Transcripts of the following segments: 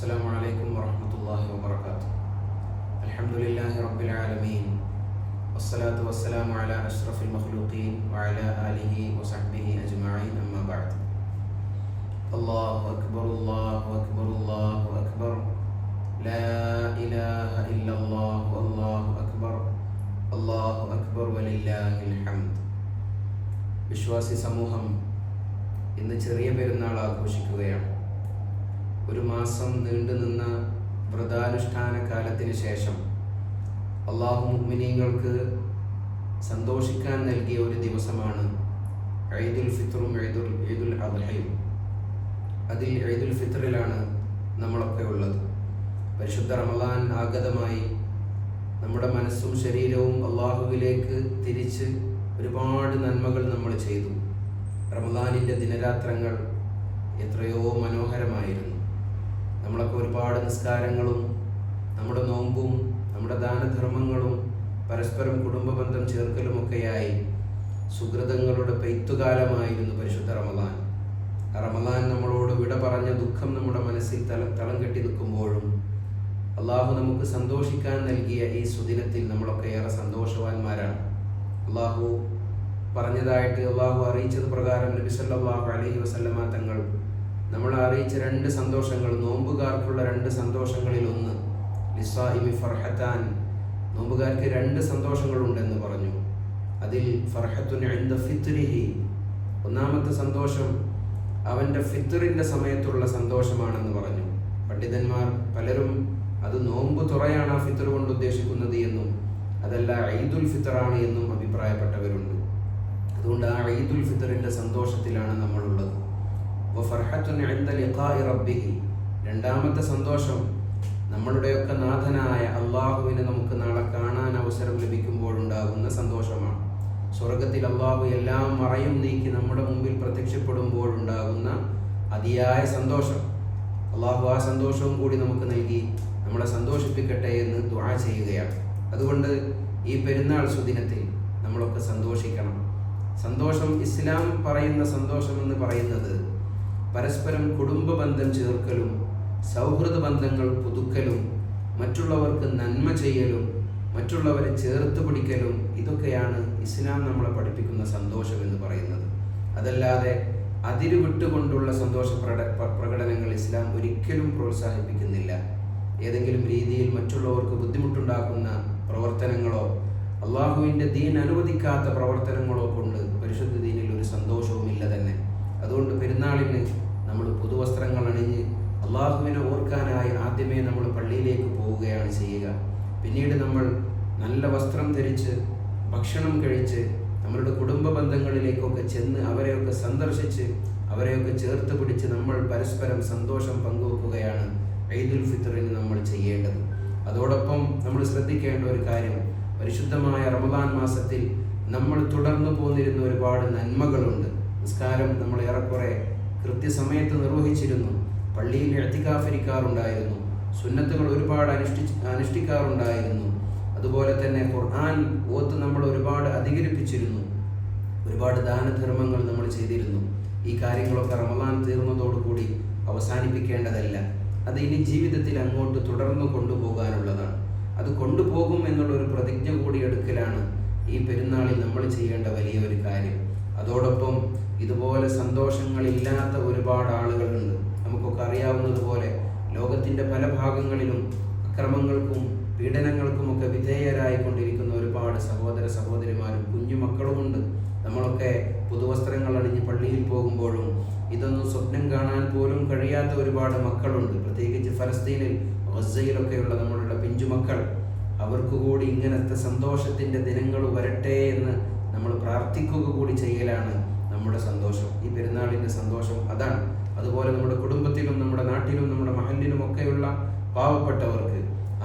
السلام عليكم ورحمة الله وبركاته الحمد لله رب العالمين والصلاة والسلام على أشرف المخلوقين وعلى آله وصحبه أجمعين أما بعد الله أكبر الله أكبر الله أكبر لا إله إلا الله والله أكبر الله أكبر ولله الحمد വിശ്വാസി സമൂഹം ഇന്ന് ചെറിയ പെരുന്നാൾ ആഘോഷിക്കുകയാണ് ഒരു മാസം നീണ്ടുനിന്ന വ്രതാനുഷ്ഠാന കാലത്തിന് ശേഷം അള്ളാഹു മുഗ്മിനീങ്ങൾക്ക് സന്തോഷിക്കാൻ നൽകിയ ഒരു ദിവസമാണ് ഈദുൽ ഫിത്റും ഈദുൽ ഈദുൽ അദ്ഹയും. അതിൽ ഈദുൽ ഫിത്റിലാണ് നമ്മളൊക്കെ ഉള്ളത്. പരിശുദ്ധ റമദാൻ ആഗതമായി നമ്മുടെ മനസ്സും ശരീരവും അള്ളാഹുവിലേക്ക് തിരിച്ച് ഒരുപാട് നന്മകൾ നമ്മൾ ചെയ്തു. റമദാനിന്റെ ദിനരാത്രങ്ങൾ എത്രയോ നമ്മളൊക്കെ ഒരുപാട് നിസ്കാരങ്ങളും നമ്മുടെ നോമ്പും നമ്മുടെ ദാനധർമ്മങ്ങളും പരസ്പരം കുടുംബ ബന്ധം ചേർക്കലുമൊക്കെയായി സുഹൃതങ്ങളുടെ പെയ്ത്തുകാലമായിരുന്നു പരിശുദ്ധ റമദാൻ. റമദാൻ നമ്മളോട് വിട പറഞ്ഞ ദുഃഖം നമ്മുടെ മനസ്സിൽ തല തളം കെട്ടി നിൽക്കുമ്പോഴും അള്ളാഹു നമുക്ക് സന്തോഷിക്കാൻ നൽകിയ ഈ സുദിനത്തിൽ നമ്മളൊക്കെ ഏറെ സന്തോഷവാന്മാരാണ്. അള്ളാഹു പറഞ്ഞതായിട്ട് അള്ളാഹു അറിയിച്ചത് പ്രകാരം നബി സല്ലല്ലാഹു അലൈഹി വസല്ലമ തങ്ങൾ നമ്മളെ അറിയിച്ച രണ്ട് സന്തോഷങ്ങൾ നോമ്പുകാർക്കുള്ള രണ്ട് സന്തോഷങ്ങളിൽ ഒന്ന് ലിസാഹിമി ഫർഹത്താൻ. നോമ്പുകാർക്ക് രണ്ട് സന്തോഷങ്ങളുണ്ടെന്ന് പറഞ്ഞു. അതിൽ ഫർഹത്തുൻ ഫിത്രിഹി ഒന്നാമത്തെ സന്തോഷം അവന്റെ ഫിത്തറിന്റെ സമയത്തുള്ള സന്തോഷമാണെന്ന് പറഞ്ഞു. പണ്ഡിതന്മാർ പലരും അത് നോമ്പ് തുറയാണ് ആ ഫിത്തർ കൊണ്ട് ഉദ്ദേശിക്കുന്നത് എന്നും അതല്ല ഐദുൽ ഫിത്തറാണ് എന്നും അഭിപ്രായപ്പെട്ടവരുണ്ട്. അതുകൊണ്ട് ആ ഐദുൽ ഫിത്തറിന്റെ സന്തോഷത്തിലാണ് നമ്മളുള്ളത്. രണ്ടാമത്തെ സന്തോഷം നമ്മളുടെയൊക്കെ നാഥനായ അള്ളാഹുവിനെ നമുക്ക് നാളെ കാണാൻ അവസരം ലഭിക്കുമ്പോഴുണ്ടാകുന്ന സന്തോഷമാണ്. സ്വർഗത്തിൽ അള്ളാഹു എല്ലാം മറയും നീക്കി നമ്മുടെ മുമ്പിൽ പ്രത്യക്ഷപ്പെടുമ്പോഴുണ്ടാകുന്ന അതിയായ സന്തോഷം. അള്ളാഹു ആ സന്തോഷവും കൂടി നമുക്ക് നൽകി നമ്മളെ സന്തോഷിപ്പിക്കട്ടെ എന്ന് ദ്വാ ചെയ്യുകയാണ്. അതുകൊണ്ട് ഈ പെരുന്നാൾ സുദിനത്തിൽ നമ്മളൊക്കെ സന്തോഷിക്കണം. സന്തോഷം ഇസ്ലാം പറയുന്ന സന്തോഷം എന്ന് പറയുന്നത് പരസ്പരം കുടുംബ ബന്ധം ചേർക്കലും സൗഹൃദ ബന്ധങ്ങൾ പുതുക്കലും മറ്റുള്ളവർക്ക് നന്മ ചെയ്യലും മറ്റുള്ളവരെ ചേർത്ത് പിടിക്കലും ഇതൊക്കെയാണ് ഇസ്ലാം നമ്മളെ പഠിപ്പിക്കുന്ന സന്തോഷം എന്ന് പറയുന്നത്. അതല്ലാതെ അതിരു വിട്ടുകൊണ്ടുള്ള സന്തോഷ പ്രക പ്രകടനങ്ങൾ ഇസ്ലാം ഒരിക്കലും പ്രോത്സാഹിപ്പിക്കുന്നില്ല. ഏതെങ്കിലും രീതിയിൽ മറ്റുള്ളവർക്ക് ബുദ്ധിമുട്ടുണ്ടാക്കുന്ന പ്രവർത്തനങ്ങളോ അള്ളാഹുവിന്റെ ദീൻ അനുവദിക്കാത്ത പ്രവർത്തനങ്ങളോ കൊണ്ട് പരിശുദ്ധ ദീനിൽ ഒരു സന്തോഷവുമില്ല തന്നെ അതുകൊണ്ട് പെരുന്നാളിന് നമ്മൾ പുതുവസ്ത്രങ്ങൾ അണിഞ്ഞ് അള്ളാഹുവിനെ ഓർക്കാനായി ആദ്യമേ നമ്മൾ പള്ളിയിലേക്ക് പോവുകയാണ് ചെയ്യുക പിന്നീട് നമ്മൾ നല്ല വസ്ത്രം ധരിച്ച് ഭക്ഷണം കഴിച്ച് നമ്മളുടെ കുടുംബ ബന്ധങ്ങളിലേക്കൊക്കെ ചെന്ന് അവരെയൊക്കെ സന്ദർശിച്ച് അവരെയൊക്കെ ചേർത്ത് പിടിച്ച് നമ്മൾ പരസ്പരം സന്തോഷം പങ്കുവെക്കുകയാണ് ഐദുൽ ഫിത്തറിന് നമ്മൾ ചെയ്യേണ്ടത്. അതോടൊപ്പം നമ്മൾ ശ്രദ്ധിക്കേണ്ട ഒരു കാര്യം പരിശുദ്ധമായ റമദാൻ മാസത്തിൽ നമ്മൾ തുടർന്നു പോന്നിരുന്ന ഒരുപാട് നന്മകളുണ്ട്. നിസ്കാരം നമ്മൾ ഏറെക്കുറെ കൃത്യസമയത്ത് നിർവഹിച്ചിരുന്നു. പള്ളിയിൽ എത്തിക്കാഫരിക്കാറുണ്ടായിരുന്നു സുന്നത്തുകൾ ഒരുപാട് അനുഷ്ഠി അനുഷ്ഠിക്കാറുണ്ടായിരുന്നു. അതുപോലെ തന്നെ ഖുർആൻ ഓത്ത് നമ്മൾ ഒരുപാട് അധികരിപ്പിച്ചിരുന്നു. ഒരുപാട് ദാനധർമ്മങ്ങൾ നമ്മൾ ചെയ്തിരുന്നു. ഈ കാര്യങ്ങളൊക്കെ റമദാൻ തീർന്നതോടുകൂടി അവസാനിപ്പിക്കേണ്ടതല്ല. അത് ഇനി ജീവിതത്തിൽ അങ്ങോട്ട് തുടർന്ന് കൊണ്ടുപോകാനുള്ളതാണ്. അത് കൊണ്ടുപോകും എന്നുള്ള ഒരു പ്രതിജ്ഞ കൂടി എടുക്കലാണ് ഈ പെരുന്നാളിൽ നമ്മൾ ചെയ്യേണ്ട വലിയ ഒരു കാര്യം. അതോടൊപ്പം ഇതുപോലെ സന്തോഷങ്ങളില്ലാത്ത ഒരുപാട് ആളുകളുണ്ട്. നമുക്കൊക്കെ അറിയാവുന്നതുപോലെ ലോകത്തിന്റെ പല ഭാഗങ്ങളിലും അക്രമങ്ങൾക്കും പീഡനങ്ങൾക്കുമൊക്കെ വിധേയരായിക്കൊണ്ടിരിക്കുന്ന ഒരുപാട് സഹോദര സഹോദരിമാരും കുഞ്ഞുമക്കളുമുണ്ട്. നമ്മളൊക്കെ പുതുവസ്ത്രങ്ങൾ അണിഞ്ഞ് പള്ളിയിൽ പോകുമ്പോഴും ഇതൊന്നും സ്വപ്നം കാണാൻ പോലും കഴിയാത്ത ഒരുപാട് മക്കളുണ്ട്. പ്രത്യേകിച്ച് ഫലസ്തീനിൽ ഗസയിലൊക്കെയുള്ള നമ്മളുടെ പിഞ്ചുമക്കൾ. അവർക്ക് കൂടി ഇങ്ങനത്തെ സന്തോഷത്തിന്റെ ദിനങ്ങൾ വരട്ടെ എന്ന് നമ്മൾ പ്രാർത്ഥിക്കുക കൂടി ചെയ്യലാണ് നമ്മുടെ സന്തോഷം ഈ പെരുന്നാളിന്റെ സന്തോഷം അതാണ്. അതുപോലെ നമ്മുടെ കുടുംബത്തിലും നമ്മുടെ നാട്ടിലും നമ്മുടെ മഹലിലും ഒക്കെയുള്ള പാവപ്പെട്ടവർക്ക്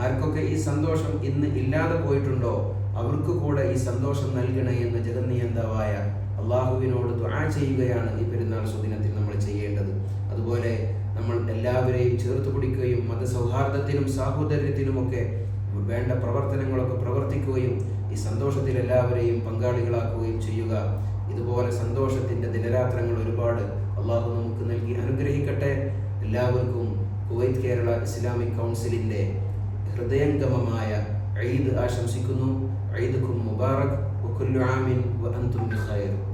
ആർക്കൊക്കെ ഈ സന്തോഷം ഇന്ന് ഇല്ലാതെ പോയിട്ടുണ്ടോ? അവർക്ക് കൂടെ ഈ സന്തോഷം നൽകണേ എന്ന ജഗന്നിയന്താവായ അള്ളാഹുവിനോട് ദ്വാ ചെയ്യുകയാണ് ഈ പെരുന്നാൾ സുദിനത്തിൽ നമ്മൾ ചെയ്യേണ്ടത്. അതുപോലെ നമ്മൾ എല്ലാവരെയും ചേർത്ത് പിടിക്കുകയും മതസൗഹാർദ്ദത്തിനും സാഹോദര്യത്തിനുമൊക്കെ വേണ്ട പ്രവർത്തനങ്ങളൊക്കെ പ്രവർത്തിക്കുകയും ഈ സന്തോഷത്തിൽ എല്ലാവരെയും പങ്കാളികളാക്കുകയും ചെയ്യുക. ഇതുപോലെ സന്തോഷത്തിന്റെ ദിനരാത്രങ്ങൾ ഒരുപാട് അള്ളാഹു നമുക്ക് നൽകി അനുഗ്രഹിക്കട്ടെ. എല്ലാവർക്കും കുവൈത്ത് കേരള ഇസ്ലാമിക് കൗൺസിലിന്റെ ഹൃദയംഗമമായ ഈദ് ആശംസിക്കുന്നു. ഈദുക്കും മുബാറക്. وكل عام വ بخير ബിഖൈർ